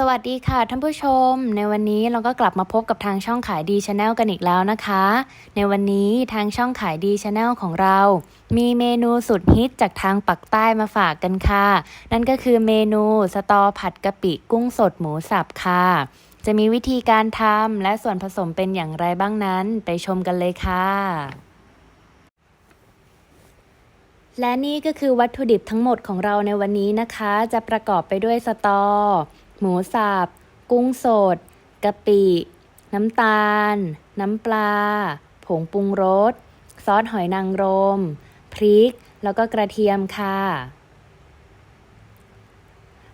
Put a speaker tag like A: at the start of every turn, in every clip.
A: สวัสดีค่ะท่านผู้ชม ในวันนี้เราก็กลับมาพบกับทางช่องขายดีชาแนลกันอีกแล้วนะคะ ในวันนี้ทางช่องขายดีชาแนลของเรา มีเมนูสุดฮิตจากทางปักใต้มาฝากกันค่ะ นั่นก็คือเมนูสตอผัดกะปิกุ้งสดหมูสับค่ะ จะมีวิธีการทำและส่วนผสมเป็นอย่างไรบ้างนั้น ไปชมกันเลยค่ะและนี่ก็คือวัตถุดิบทั้งหมดของเราในวันนี้นะคะ จะประกอบไปด้วยสตอ หมูสับ กุ้งสด กะปิ น้ำตาล น้ำปลา ผงปรุงรส ซอสหอยนางรม พริก แล้วก็กระเทียมค่ะ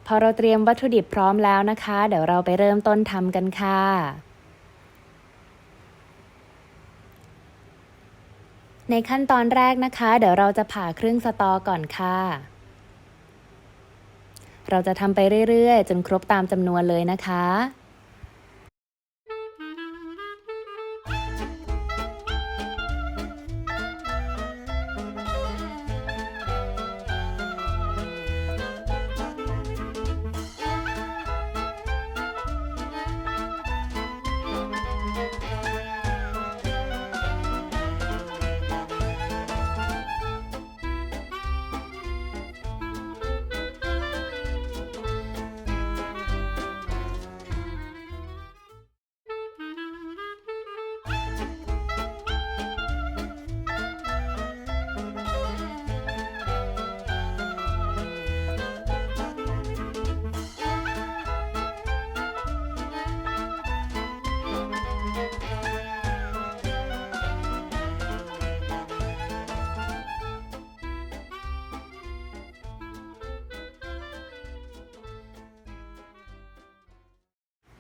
A: พอเราเตรียมวัตถุดิบพร้อมแล้วนะคะ เดี๋ยวเราไปเริ่มต้นทำกันค่ะในขั้นตอนแรกนะคะ เดี๋ยวเราจะผ่าครึ่งสตอก่อนค่ะ เราจะทำไปเรื่อยๆ จนครบตามจำนวนเลยนะคะ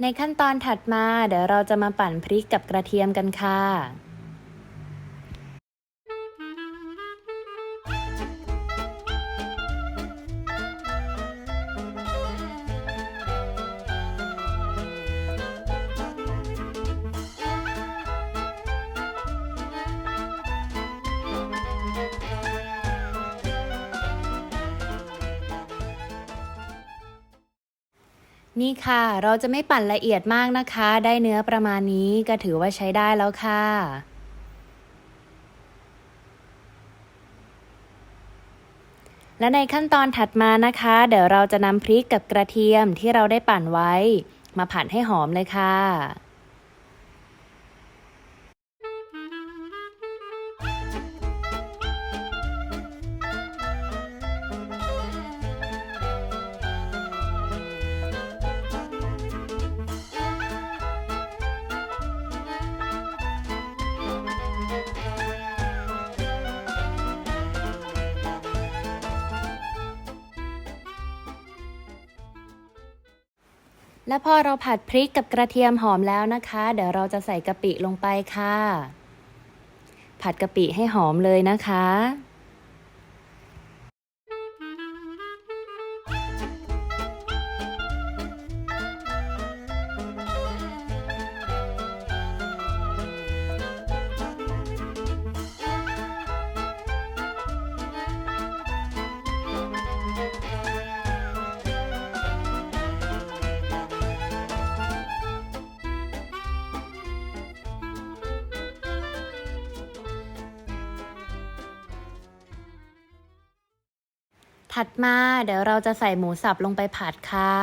A: ในขั้นตอนถัดมาเดี๋ยวเราจะมาปั่นพริกกับกระเทียมกันค่ะ นี่ค่ะ เราจะไม่ปั่นละเอียดมากนะคะ ได้เนื้อประมาณนี้ก็ถือว่าใช้ได้แล้วค่ะ และในขั้นตอนถัดมานะคะ เดี๋ยวเราจะนำพริกกับกระเทียมที่เราได้ปั่นไว้ มาผัดให้หอมเลยค่ะ และพอเราผัดพริกกับกระเทียมหอมแล้วนะคะ เดี๋ยวเราจะใส่กะปิลงไปค่ะ ผัดกะปิให้หอมเลยนะคะ ถัดมาเดี๋ยวเราจะใส่หมูสับลงไปผัดค่ะ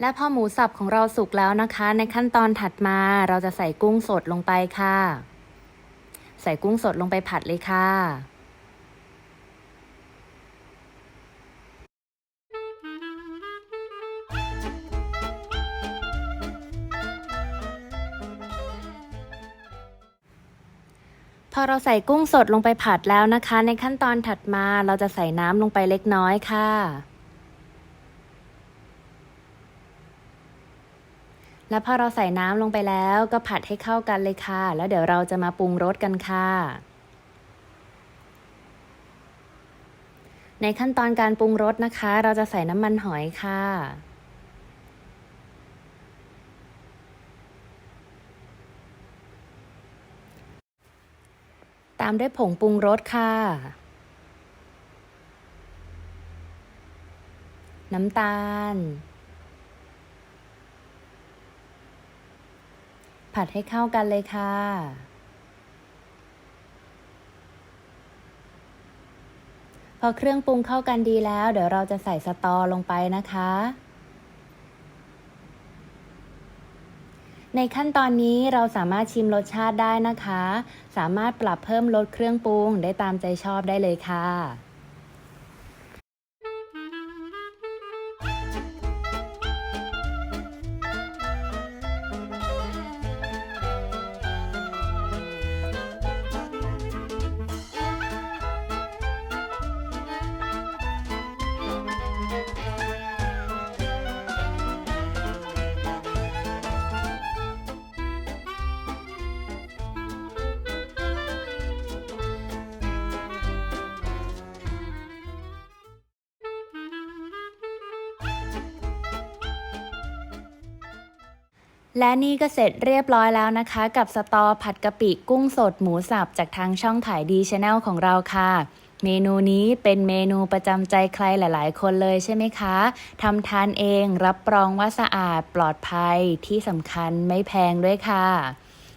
A: และพอหมูสับของเราสุกแล้วนะคะ ในขั้นตอนถัดมาเราจะใส่กุ้งสดลงไปค่ะ ใส่กุ้งสดลงไปผัดเลยค่ะพอเราใส่กุ้งสดลงไปผัดแล้วนะคะ ในขั้นตอนถัดมาเราจะใส่น้ำลงไปเล็กน้อยค่ะ และพอเราใส่น้ำลงไปแล้วก็ผัดให้เข้ากันเลยค่ะ แล้วเดี๋ยวเราจะมาปรุงรสกันค่ะ ในขั้นตอนการปรุงรสนะคะ เราจะใส่น้ำมันหอยค่ะตามด้วยผงปรุงรสค่ะ น้ำตาล ผัดให้เข้ากันเลยค่ะ พอเครื่องปรุงเข้ากันดีแล้ว เดี๋ยวเราจะใส่สตอลงไปนะคะ ในขั้นตอนนี้เราสามารถชิมรสชาติได้นะคะ สามารถปรับเพิ่มลดเครื่องปรุงได้ตามใจชอบได้เลยค่ะ และนี่ก็เสร็จเรียบร้อยแล้วนะคะ กับสตอผัดกะปิกุ้งสดหมูสับจากทางช่องถ่ายดีชาแนลของเราค่ะ เมนูนี้เป็นเมนูประจำใจใครหลายๆ คนเลยใช่ไหมคะทำทานเองรับรองว่าสะอาดปลอดภัยที่สำคัญไม่แพงด้วยค่ะ